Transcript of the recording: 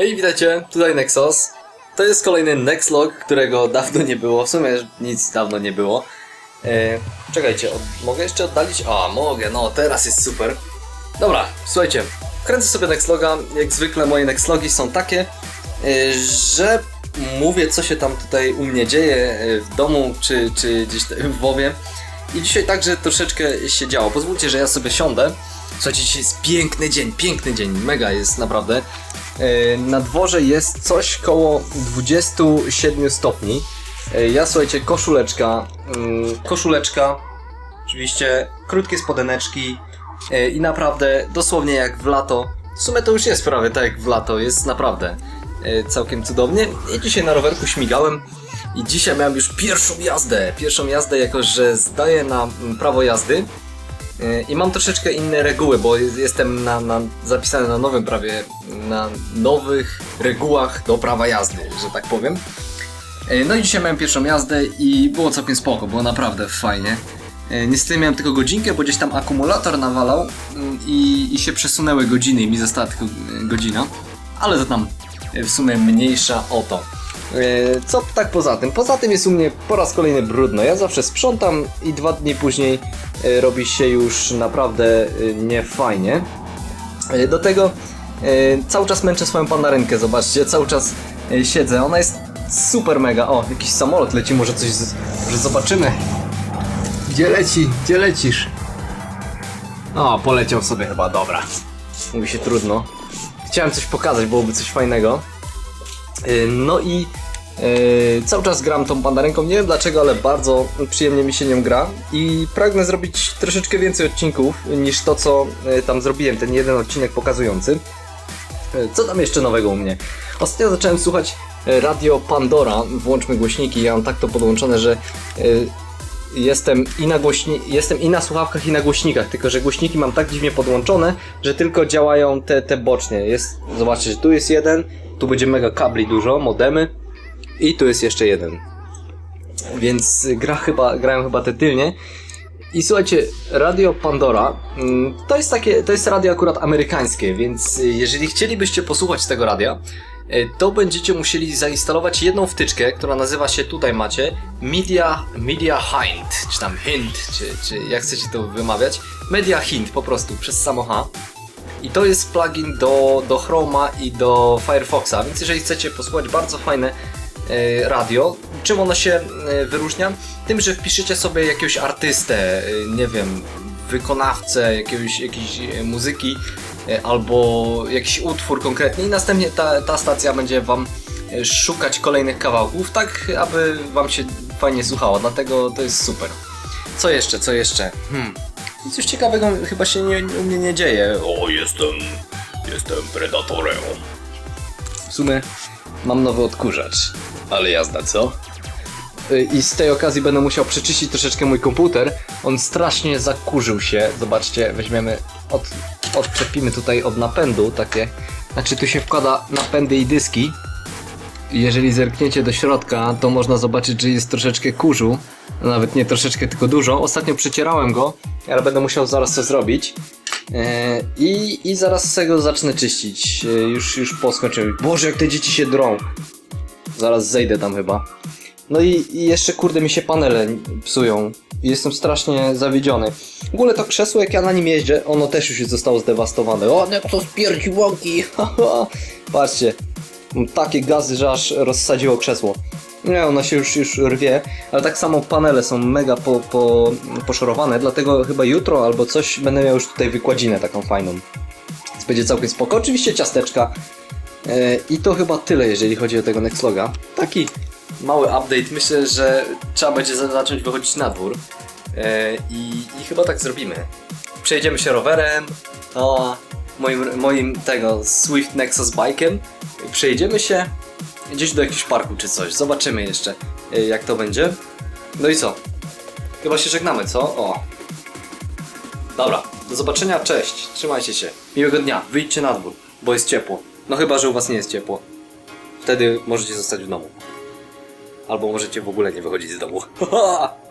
Hej, witajcie, tutaj Nexus. To jest kolejny Nexlog, którego dawno nie było, w sumie nic dawno nie było. E, czekajcie, od, mogę jeszcze oddalić? A, mogę, no teraz jest super. Dobra, słuchajcie, kręcę sobie Nexloga, jak zwykle moje Nexlogi są takie, e, że mówię co się tam tutaj u mnie dzieje e, w domu, czy, czy gdzieś w WoWie. I dzisiaj także troszeczkę się działo. Pozwólcie, że ja sobie siądę. Słuchajcie, dzisiaj jest piękny dzień, piękny dzień, mega jest naprawdę. E, Na dworze jest coś koło 27 stopni. E, Ja słuchajcie, koszuleczka, mm, koszuleczka, oczywiście krótkie spodeneczki e, i naprawdę dosłownie jak w lato. W sumie to już jest prawie tak jak w lato, jest naprawdę całkiem cudownie. I dzisiaj na rowerku śmigałem i dzisiaj miałem już pierwszą jazdę. Pierwszą jazdę, jako że zdaję na mm, prawo jazdy. E, I mam troszeczkę inne reguły, bo jestem na, na, zapisany na nowym prawie, na nowych regułach do prawa jazdy, że tak powiem. E, No i dzisiaj miałem pierwszą jazdę i było całkiem spoko, było naprawdę fajnie. E, Niestety miałem tylko godzinkę, bo gdzieś tam akumulator nawalał i, i się przesunęły godziny i mi została tylko godzina. Ale to tam w sumie mniejsza o to. E, Co tak poza tym? Poza tym jest u mnie po raz kolejny brudno. Ja zawsze sprzątam i dwa dni później e, robi się już naprawdę e, niefajnie. Do tego cały czas męczę swoją pandarynkę, zobaczcie, cały czas siedzę. Ona jest super mega. O, jakiś samolot leci, może coś z... może zobaczymy. Gdzie leci? Gdzie lecisz? O, poleciał sobie chyba, dobra. Mówi się trudno. Chciałem coś pokazać, byłoby coś fajnego. Yy, No i yy, cały czas gram tą pandarynką. Nie wiem dlaczego, ale bardzo przyjemnie mi się nią gra. I pragnę zrobić troszeczkę więcej odcinków niż to, co yy, tam zrobiłem. Ten jeden odcinek pokazujący. Co tam jeszcze nowego u mnie? Ostatnio zacząłem słuchać radio Pandora. Włączmy głośniki. Ja mam tak to podłączone, że jestem i na głośni- jestem i na słuchawkach i na głośnikach, tylko że głośniki mam tak dziwnie podłączone, że tylko działają te, te bocznie. Jest, zobaczcie, tu jest jeden, tu będzie mega kabli dużo, modemy i tu jest jeszcze jeden. Więc gra chyba, grają chyba te tylnie. I słuchajcie, Radio Pandora mm, to jest takie, to jest radio akurat amerykańskie, więc jeżeli chcielibyście posłuchać tego radia, y, to będziecie musieli zainstalować jedną wtyczkę, która nazywa się, tutaj macie, Media, Media Hind, czy tam Hint, czy, czy jak chcecie to wymawiać, Media Hint po prostu, przez samo H. I to jest plugin do, do Chroma i do Firefoxa, więc jeżeli chcecie posłuchać bardzo fajne e, radio. Czym ono się e, wyróżnia? Tym, że wpiszecie sobie jakiegoś artystę, e, nie wiem, wykonawcę jakiegoś, jakiejś muzyki albo jakiś utwór konkretny i następnie ta, ta stacja będzie Wam szukać kolejnych kawałków, tak aby Wam się fajnie słuchało, dlatego to jest super. Co jeszcze, co jeszcze? Hmm. Nic już ciekawego chyba się nie, u mnie nie dzieje. O, jestem. Jestem predatorem. W sumie mam nowy odkurzacz. Ale jazda, co? Y, I z tej okazji będę musiał przeczyścić troszeczkę mój komputer. On strasznie zakurzył się. Zobaczcie, weźmiemy, od, odczepimy tutaj od napędu takie. Znaczy tu się wkłada napędy i dyski. Jeżeli zerkniecie do środka, to można zobaczyć, że jest troszeczkę kurzu. Nawet nie troszeczkę, tylko dużo. Ostatnio przecierałem go, ale będę musiał zaraz to zrobić. E, I, I zaraz tego zacznę czyścić. E, Już, już po skończeniu. Boże, jak te dzieci się drą. Zaraz zejdę tam chyba. No i, i jeszcze kurde mi się panele psują. Jestem strasznie zawiedziony. W ogóle to krzesło, jak ja na nim jeździę, ono też już zostało zdewastowane. O, jak to spierdzi łąki! Patrzcie. Takie gazy, że aż rozsadziło krzesło. Nie, ono się już, już rwie, ale tak samo panele są mega po, po, poszorowane, dlatego chyba jutro albo coś będę miał już tutaj wykładzinę taką fajną. Więc będzie całkiem spoko. Oczywiście ciasteczka. E, I to chyba tyle, jeżeli chodzi o tego Nexloga. Taki mały update. Myślę, że trzeba będzie za- zacząć wychodzić na dwór. E, i, I chyba tak zrobimy. Przejdziemy się rowerem. O, moim, moim tego Swift Nexus bike'em. Przejedziemy się gdzieś do jakiegoś parku czy coś. Zobaczymy jeszcze, e, jak to będzie. No i co? Chyba się żegnamy, co? O. Dobra, do zobaczenia, cześć, trzymajcie się. Miłego dnia, wyjdźcie na dwór, bo jest ciepło. No chyba, że u was nie jest ciepło. Wtedy możecie zostać w domu. Albo możecie w ogóle nie wychodzić z domu.